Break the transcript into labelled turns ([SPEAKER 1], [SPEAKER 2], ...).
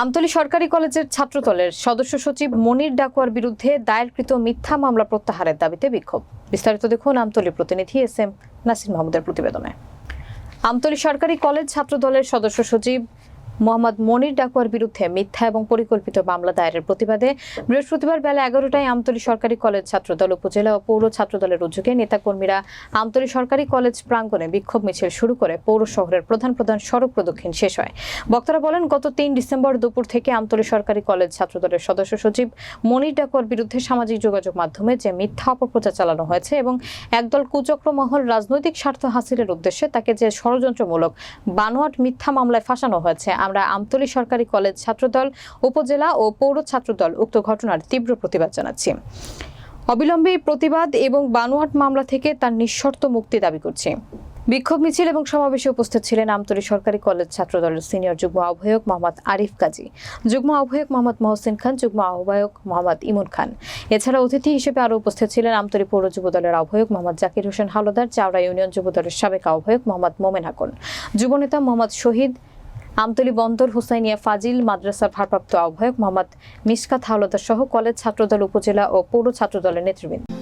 [SPEAKER 1] আমতলী সরকারি কলেজের ছাত্রদলের সদস্য সচিব মনির ডাকুয়ার বিরুদ্ধে দায়েরকৃত মিথ্যা মামলা প্রত্যাহারের দাবিতে বিক্ষোভ। বিস্তারিত দেখুন আমতলী প্রতিনিধি এস এম নাসির মাহমুদের প্রতিবেদনে। আমতলী সরকারি কলেজ ছাত্রদলের সদস্য সচিব মোহাম্মদ মনির ডাকুয়ার বিরুদ্ধে মিথ্যা এবং পরিকল্পিত মামলা দায়েরের প্রতিবাদে বৃহস্পতিবার বেলা এগারোটায় আমতলী সরকারি কলেজ ছাত্রদল, উপজেলা ও পৌর ছাত্রদলের উদ্যোগে নেতাকর্মীরা আমতলী সরকারি কলেজ প্রাঙ্গণে বিক্ষোভ মিছিল শুরু করে পৌর শহরের প্রধান প্রধান সড়ক প্রদক্ষিণ শেষ হয়। বক্তারা বলেন, গত তিন ডিসেম্বর দুপুর থেকে আমতলী সরকারি কলেজ ছাত্রদলের সদস্য সচিব মনির ডাকুয়ার বিরুদ্ধে সামাজিক যোগাযোগ মাধ্যমে যে মিথ্যা অপপ্রচার চালানো হয়েছে এবং একদল কুচক্র মহল রাজনৈতিক স্বার্থ হাসিলের উদ্দেশ্যে তাকে যে ষড়যন্ত্রমূলক বানোয়াট মিথ্যা মামলায় ফাঁসানো হয়েছে আমরা আমতলী সরকারি কলেজ ছাত্রদল, উপজেলা ও পৌর ছাত্রদল উক্ত ঘটনার তীব্র প্রতিবাদ জানাচ্ছি। অবিলম্বে প্রতিবাদ এবং বানোয়াট মামলা থেকে তার নিঃশর্ত মুক্তি দাবি করছি। বিক্ষোভ মিছিল এবং সমাবেশে উপস্থিত ছিলেন আমতলী সরকারি কলেজ ছাত্রদলের সিনিয়র যুগ্ম আহ্বায়ক মোহাম্মদ আরিফ কাজী, যুগ্ম আহ্বায়ক মোহাম্মদ মহসিন খান, যুগ্ম আহ্বায়ক মোহাম্মদ ইমন খান। এছাড়া অতিথি হিসেবে আরও উপস্থিত ছিলেন আমতলী পৌর যুব দলের আহ্বায়ক মোহাম্মদ জাকির হোসেন হালদার, চাওড়া ইউনিয়ন যুব দলের সাবেক আহ্বায়ক মোহাম্মদ মোমেন হাকন যুবনেতা মোহাম্মদ শহীদ আমতলী বন্দর হুসাইনিয়া ফাজিল মাদ্রাসার ভারপ্রাপ্ত আহ্বায়ক মোহাম্মদ মিসকাত হাওলাদার সহ কলেজ ছাত্রদল, উপজেলা ও পৌর ছাত্রদলের নেতৃবৃন্দ।